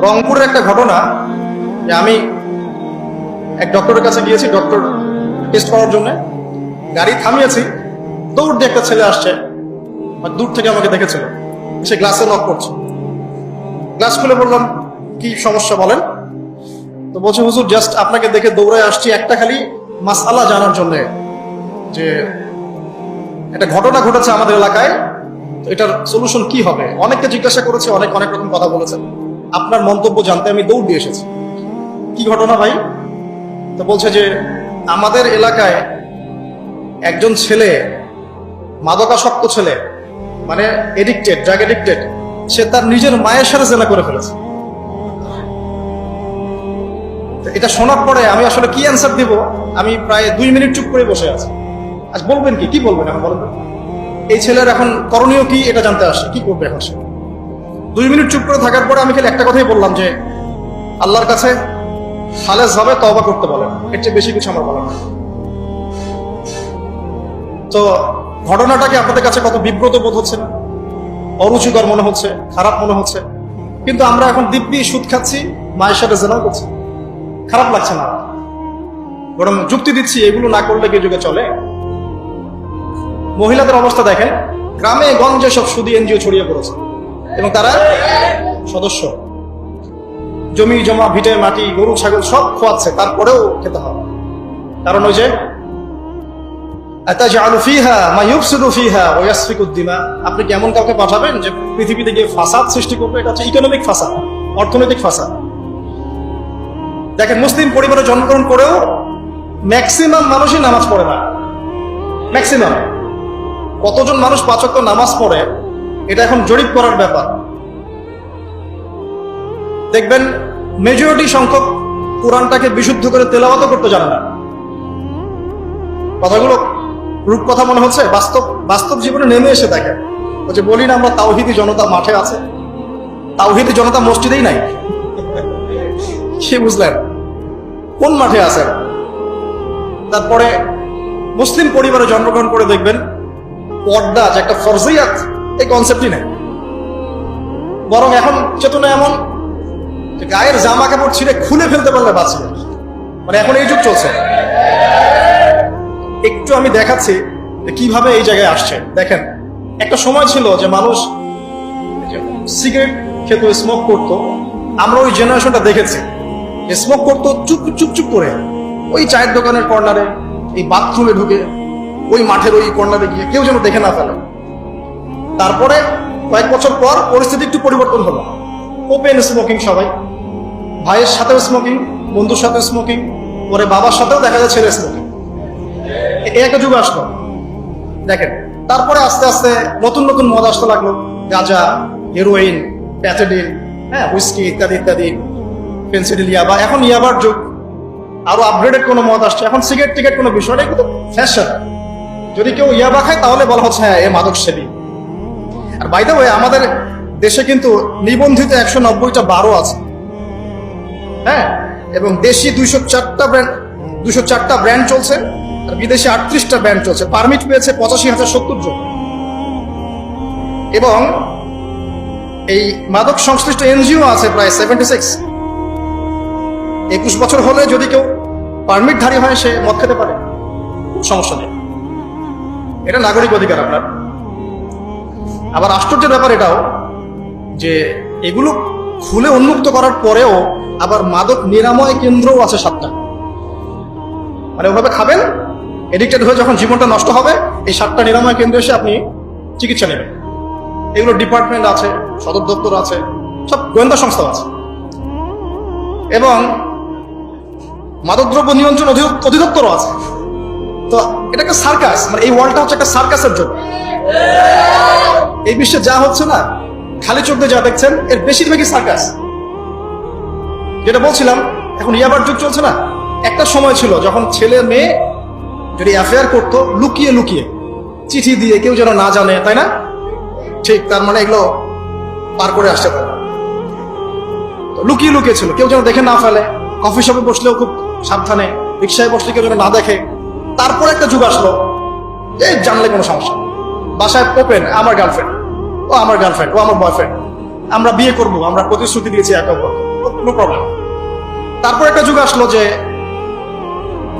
রংপুরের একটা ঘটনা যে আমি এক ডক্টরের কাছে গিয়েছি, ডক্টর টেস্ট করার জন্য। গাড়ি থামিয়েছি, দৌড় দিয়ে একটা ছেলে আসছে দূর থেকে আমাকে দেখেছিল। সে গ্লাসে নক করছে। গ্লাস খুলে বললাম, কি সমস্যা বলেন? তো বলছে, হুজুর জাস্ট আপনাকে দেখে দৌড়ে আসছি একটা খালি মাসালা জানার জন্য যে একটা ঘটনা ঘটেছে আমাদের এলাকায়, তো এটার সলিউশন কি হবে? অনেককে জিজ্ঞাসা করেছে, অনেক অনেক রকম কথা বলেছেন আপনার মন্তব্য জানতে আমি দৌড় দিয়ে এসেছি। কি ঘটনা ভাই? তো বলছে যে, আমাদের এলাকায় একজন ছেলে, মাদকাসক্ত ছেলে মানে এডিক্টেড ড্রাগ এডিক্টেড সে তার নিজের মায়ের সাথে জেনা করে ফেলেছে। এটা শোনার পরে আমি আসলে কি অ্যান্সার দিব? আমি প্রায় দুই মিনিট চুপ করে বসে আছি। আজ বলবেন কি? কি বলবেন এখন বলবেন এই ছেলের এখন করণীয় কি? এটা জানতে আসে কি করবে এখন সে? দুই মিনিট চুপ করে থাকার পরে আমি খালি একটা কথাই বললাম যে, আল্লাহর কাছে খালেজ ভাবে তবা করতে বলেন। এর চেয়ে বেশি কিছু আমার বলার। তো ঘটনাটাকে আপনাদের কাছে কত বিব্রত বোধ হচ্ছে না? অরুচিকর মনে হচ্ছে, খারাপ মনে হচ্ছে। কিন্তু আমরা এখন দিব্যি সুদ খাচ্ছি, মায়ের সাথে জেনাও করছি। খারাপ লাগছে না। বরং যুক্তি দিচ্ছি, এগুলো না করলে কি যুগে চলে? মহিলাদের অবস্থা দেখেন, গ্রামে গঞ্জে সব সুদি এনজিও ছড়িয়ে পড়েছে। এবং তারা সদস্য। জমি, জমা, ভিটে, মাটি, গরু, ছাগল সব খোয়াচ্ছে, তারপরেও খেতে হবে কারণ ওই যে আপনি কি এমন কাউকে পাঠাবেন যে পৃথিবীতে গিয়ে ফাসাদ সৃষ্টি করবে? এটা হচ্ছে ইকোনমিক ফাসাদ, অর্থনৈতিক ফাসাদ। দেখেন, মুসলিম পরিবারে জন্মগ্রহণ করেও ম্যাক্সিমাম মানুষই নামাজ পড়ে না। ম্যাক্সিমাম কতজন মানুষ পাচক নামাজ পড়ে? এটা এখন জরিপ করার ব্যাপার। দেখবেন মেজরিটি সংখ্যক কোরআনটাকে বিশুদ্ধ করে তেলাওয়াত করতে জানে না। কথাগুলো রূপ কথা মনে হচ্ছে? বাস্তব বাস্তব জীবনে নেমে এসে ওই যে বলি না আমরা তাওহিদি জনতা মাঠে আছে। তাওহিদি জনতা মসজিদেই নাই। সে বুঝলেন, কোন মাঠে আছেন? তারপরে মুসলিম পরিবারে জন্মগ্রহণ করে দেখবেন, পর্দা যে একটা ফরজিয়াত এই কনসেপ্টই নেই। বরং এখন চেতনা এমন যে গায়ের জামা কাপড় ছিঁড়ে খুলে ফেলতে পারলে বাঁচবে মানে এখন এই যুগ চলছে। একটু আমি দেখাচ্ছি কীভাবে এই জায়গায় আসছে। দেখেন, একটা সময় ছিল যে মানুষ সিগারেট খেত স্মোক করতো। আমরা ওই জেনারেশনটা দেখেছি স্মোক করতো চুপ চুপ চুপ করে। ওই চায়ের দোকানের কর্নারে এই বাথরুমে ঢুকে, ওই মাঠের ওই কর্নারে গিয়ে কেউ যেন দেখে না ফেলে। তারপরে কয়েক বছর পর পরিস্থিতি একটু পরিবর্তন হলো। ওপেন স্মোকিং সবাই, ভাইয়ের সাথেও স্মোকিং বন্ধুর সাথে স্মোকিং পরে বাবার সাথেও দেখা যায় ছেলে স্মোকিং এ একটা যুগ আসলো। দেখেন, তারপরে আস্তে আস্তে নতুন নতুন মদ আসতে লাগল। গাঁজা হেরোইন প্যাথেডিন হ্যাঁ হুইস্কি ইত্যাদি ইত্যাদি পেন্সিডিল ইয়াবা। এখন ইয়াবার যুগ। আরও আপগ্রেডেড কোনো মদ আসছে। এখন সিগারেট টিকেট কোনো বিষয় নেই, কিন্তু ফ্যাশন যদি কেউ ইয়াবা খায়, তাহলে বলা হচ্ছে হ্যাঁ এ মাদক সেবী আর বাইদা আমাদের দেশে কিন্তু নিবন্ধিত একশো নব্বইটা বারো আছে। হ্যাঁ? এবং দেশি দুইশো চারটা ব্র্যান্ড দুশো চারটা ব্র্যান্ড চলছে, আর বিদেশি আটত্রিশটা ব্র্যান্ড চলছে। পারমিট পেয়েছে পঁচাশি হাজার সত্তর জন। এবং এই মাদক সংশ্লিষ্ট এনজিও আছে প্রায় সেভেন্টি সিক্স একুশ বছর হলে যদি কেউ পারমিটধারী হয়, সে মদ খেতে পারে। সমস্যা নেই। এটা নাগরিক অধিকার আপনার। আবার আশ্চর্যের ব্যাপার এটাও যে এগুলো খুলে উন্মুক্ত করার পরেও আবার মাদক নিরাময় কেন্দ্রও আছে সাতটা। মানে ওভাবে খাবেন এডিক্টেড হয়ে যখন জীবনটা নষ্ট হবে, এই সাতটা নিরাময় কেন্দ্রে এসে আপনি চিকিৎসা নেবেন। এগুলো ডিপার্টমেন্ট আছে, সদর দপ্তর আছে, সব গোয়েন্দা সংস্থা আছে। এবং মাদকদ্রব্য নিয়ন্ত্রণ অধি- অধিদপ্তরও আছে। তো এটা একটা সার্কাস মানে এই ওয়ার্ল্ডটা হচ্ছে একটা সার্কাসের জন্য। এই বিশ্বে যা হচ্ছে না, খালি চোখ যা দেখছেন, এর বেশিরভাগই সার্কাস। যেটা বলছিলাম, এখন ইয়াবার যুগ চলছে না? একটা সময় ছিল যখন ছেলে মেয়ে যদি অ্যাফেয়ার করতো, লুকিয়ে লুকিয়ে, চিঠি দিয়ে কেউ যেন না জানে, তাই না? ঠিক, তার মানে এগুলো পার করে আসতে পারে। লুকিয়ে লুকিয়ে ছিল, কেউ যেন দেখে না ফেলে কফি শপে বসলেও খুব সাবধানে, রিক্সায় বসলে কেউ যেন না দেখে। তারপর একটা যুগ আসলো, এই জানলে কোনো সমস্যা বাসায় ওপেন আমার গার্লফ্রেন্ড ও আমার গার্লফ্রেন্ড ও আমার বয়ফ্রেন্ড আমরা বিয়ে করব, আমরা প্রতিশ্রুতি দিয়েছি একে অপরকে। নো প্রবলেম তারপর একটা যুগ আসলো যে,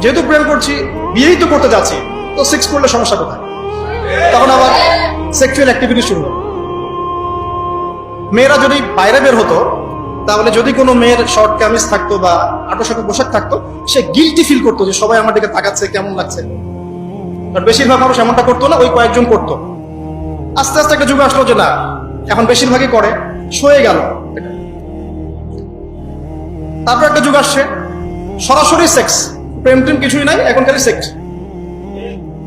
যেহেতু প্রেম করছি, বিয়েই তো করতে যাচ্ছি, তো সেক্স করলে সমস্যা কোথায়? তখন আবার সেক্সুয়াল অ্যাক্টিভিটি শুরু হলো। মেয়েরা যদি বাইরে বের হতো, তাহলে যদি কোনো মেয়ের শর্ট কামিজ থাকতো বা আটো সাটো পোশাক থাকতো, সে গিলটি ফিল করতো যে সবাই আমার দিকে তাকাচ্ছে, কেমন লাগছে। বেশিরভাগ মানুষ এমনটা করতো না, ওই কয়েকজন করতো। আস্তে আস্তে একটা যুগ আসলো যে না, এখন বেশিরভাগই করে, সয়ে গেল। তারপর একটা যুগ আসছে, সরাসরি সেক্স প্রেম টেম কিছুই নাই, এখন খালি সেক্স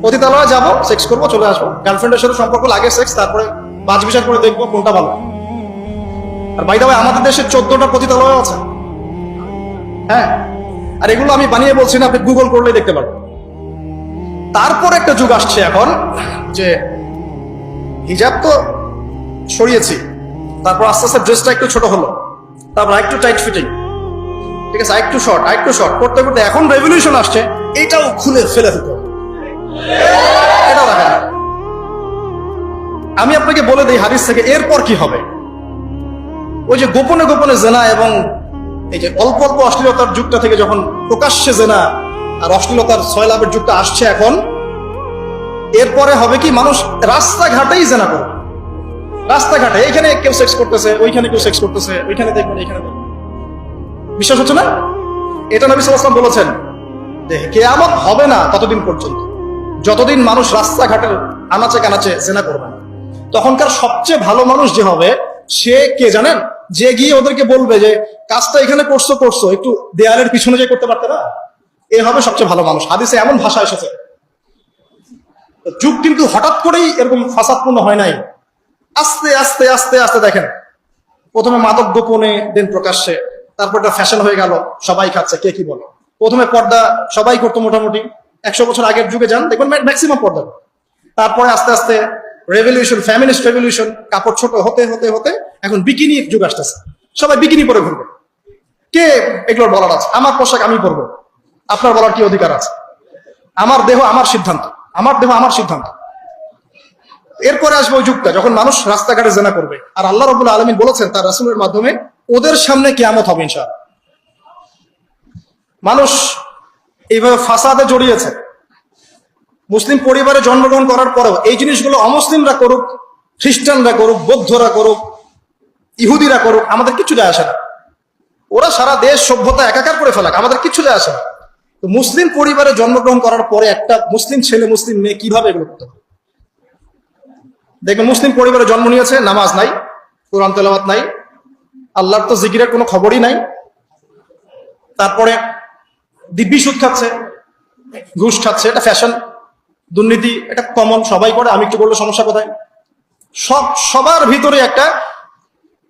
পতিতালয়ে যাব সেক্স করব, চলে আসব। গার্লফ্রেন্ডের সাথে সম্পর্ক লাগে সেক্স তারপরে বাজ বিচার করে দেখব কোনটা ভালো। আর বাইদা ভাই আমাদের দেশে চোদ্দটা পতিতালয় আছে। হ্যাঁ? আর এগুলো আমি বানিয়ে বলছি না, আপনি গুগল করলে দেখতে পারবেন। তারপর একটা যুগ আসছে এখন, যে হিজাব তো সরিয়েছি। তারপর আস্তে আস্তে ড্রেসটা একটু ছোট হলো। তারপর একটু টাইট ফিটিং ঠিক আছে একটু শর্ট একটু শর্ট করতে করতে এখন রেভলিউশন আসছে। এটাও খুলে ফেলে দিতে রাখা আমি আপনাকে বলে দিই হাদিস থেকে, এরপর কি হবে? ওই যে গোপনে গোপনে জেনা এবং এই যে অল্প অল্প অশ্লীলতার যুগটা থেকে যখন প্রকাশ্যে জেনা, আর অশ্লীলতার ছয় লাভের যুগটা আসছে এখন এরপরে হবে কি, মানুষ রাস্তাঘাটেই জেনা করবে রাস্তাঘাটে এখানে কেউ সেক্স করতেছে, ওইখানে কেউ সেক্স করতেছে, ওইখানে দেখবেন এখানে দেখবেন। বিশ্বাস হচ্ছে না? এটা নবী সাল্লাল্লাহু বলেছেন যে, কেয়ামত হবে না ততদিন পর্যন্ত। যতদিন মানুষ রাস্তাঘাটের আনাচে কানাচে জেনা করবে তখনকার সবচেয়ে ভালো মানুষ যে হবে, সে কে জানেন? যে গিয়ে ওদেরকে বলবে যে, কাজটা এখানে করছ করছ, একটু দেয়ালের পিছনে যে করতে পারতে না? এ হবে সবচেয়ে ভালো মানুষ। হাদিসে এমন ভাষা এসেছে যুগ কিন্তু হঠাৎ করেই এরকম ফাসাদপূর্ণ হয় নাই। আস্তে আস্তে আস্তে আস্তে দেখেন। প্রথমে মাদক গোপনে দেন প্রকাশ্যে, তারপর এটা ফ্যাশন হয়ে গেল, সবাই খাচ্ছে, কে কি বলো। প্রথমে পর্দা সবাই করতো মোটামুটি। একশো বছর আগের যুগে যান, দেখবেন ম্যাক্সিমাম পর্দা। তারপরে আস্তে আস্তে রেভলিউশন ফ্যামিলিস্ট রেভলিউশন কাপড় ছোট হতে হতে হতে এখন বিকিনি যুগ আসতেছে। সবাই বিকিনি পরে ঘুরবে। কে এগুলোর বলার আছে? আমার পোশাক আমি পরবো। আপনার বলার কি অধিকার আছে? আমার দেহ, আমার সিদ্ধান্ত। আমার দেহ আমার সিদ্ধান্ত। এরপরে আসবে ওই যুগটা, যখন মানুষ রাস্তাঘাটে জেনা করবে। আর আল্লাহ রবুল্লা আলমিন বলেছেন তার রাসুলের মাধ্যমে, ওদের সামনে কেয়ামত হবে ইনশা মানুষ এইভাবে ফাসাদে জড়িয়েছে। মুসলিম পরিবারে জন্মগ্রহণ করার পরেও এই জিনিসগুলো অমুসলিমরা করুক, খ্রিস্টানরা করুক, বৌদ্ধরা করুক, ইহুদিরা করুক, আমাদের কিছু যায় আসে না। ওরা সারা দেশ সভ্যতা একাকার করে ফেলাক, আমাদের কিছু যায় আসে না। তো মুসলিম পরিবারে জন্মগ্রহণ করার পরে একটা মুসলিম ছেলে, মুসলিম মেয়ে কীভাবে এগুলো করতে পারে? দেখবেন মুসলিম পরিবারে জন্ম নিয়েছে, নামাজ নাই, কোরআন তেলাওয়াত নাই, আল্লাহর তো জিকিরের কোনো খবরই নাই। তারপরে দিব্যি সুদ খাচ্ছে, ঘুষ খাচ্ছে, এটা ফ্যাশন দুর্নীতি, এটা কমন সবাই করে, আমি একটু বললে সমস্যা কোথায়? সব, সবার ভিতরে একটা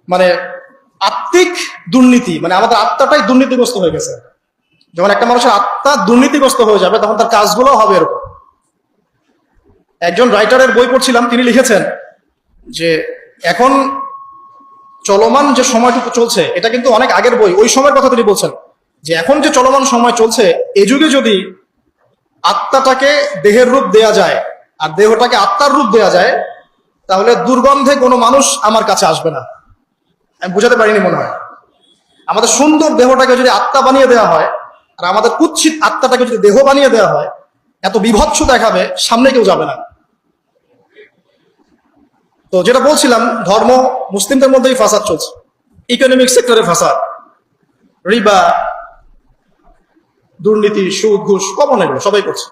মানে আত্মিক দুর্নীতি মানে আমাদের আত্মাটাই দুর্নীতিগ্রস্ত হয়ে গেছে। যখন একটা মানুষের আত্মা দুর্নীতিগ্রস্ত হয়ে যাবে, তখন তার কাজগুলো হবে এরকম। একজন রাইটারের বই পড়ছিলাম, তিনি লিখেছেন যে, এখন চলমান যে সময়টুকু চলছে, এটা কিন্তু অনেক আগের বই। ওই সময়ের কথা তিনি বলছেন যে, এখন যে চলমান সময় চলছে, এ যুগে যদি আত্মাটাকে দেহের রূপ দেয়া যায়, আর দেহটাকে আত্মার রূপ দেয়া যায়, তাহলে দুর্গন্ধে কোনো মানুষ আমার কাছে আসবে না। আমি বুঝাতে পারিনি মনে হয়। আমাদের সুন্দর দেহটাকে যদি আত্মা বানিয়ে দেওয়া হয় আর আমাদের কুৎসিত আত্মাটাকে যদি দেহ বানিয়ে দেওয়া হয়, এত বিভৎস দেখাবে, সামনে কেউ যাবে না। তো যেটা বলছিলাম, ধর্ম মুসলিমদের মধ্যেই ফাসাদ চলছে। ইকোনমিক সেক্টরে ফাসাদ। রিবা, দুর্নীতি, সুদ, ঘুষ, কমন এগুলো, সবাই করছে।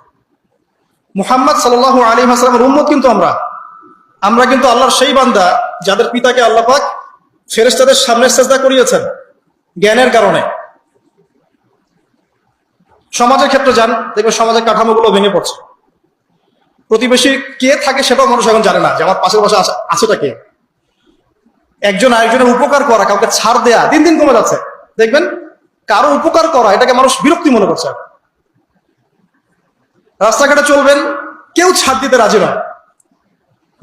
মুহাম্মদ সাল আলী হাসলামের উম্মত কিন্তু আমরা। আমরা কিন্তু আল্লাহর সেই বান্দা, যাদের পিতাকে আল্লাহ পাক ফেরেস্তাদের সামনে চেষ্টা করিয়েছেন, জ্ঞানের কারণে। সমাজের ক্ষেত্রে যান, দেখবেন সমাজের কাঠামোগুলো ভেঙে পড়ছে। প্রতিবেশী কে থাকে সেটাও মানুষ এখন জানে না যে আমার পাশের পাশে আছে- আছেটা কে। একজন আরেকজনের উপকার করা, কাউকে ছাড় দেয়া, দিন দিন কমে যাচ্ছে। দেখবেন কারও উপকার করা, এটাকে মানুষ বিরক্তি মনে করছে রাস্তাঘাটে চলবেন, কেউ ছাড় দিতে রাজি নয়।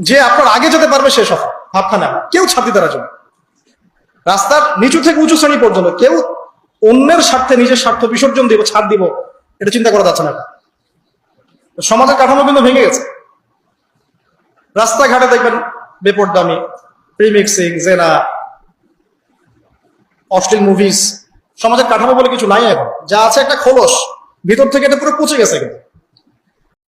যে আপনার আগে যেতে পারবে সে সফল, ভাবখানা। কেউ ছাড় দিতে রাজি নয়। রাস্তার নিচু থেকে উঁচু শ্রেণি পর্যন্ত কেউ অন্যের স্বার্থে নিজের স্বার্থ বিসর্জন দিব, ছাড় দিব, এটা চিন্তা করা যাচ্ছে না সমাজের কাঠামো কিন্তু ভেঙে গেছে। রাস্তাঘাটে দেখবেন বেপরদামি, প্রিমিক্সিং, জেনা, অশ্লীল মুভিজ সমাজের কাঠামো বলে কিছু নাই এখন। যা আছে একটা খোলস, ভিতর থেকে এটা পুরো পচে গেছে কিন্তু।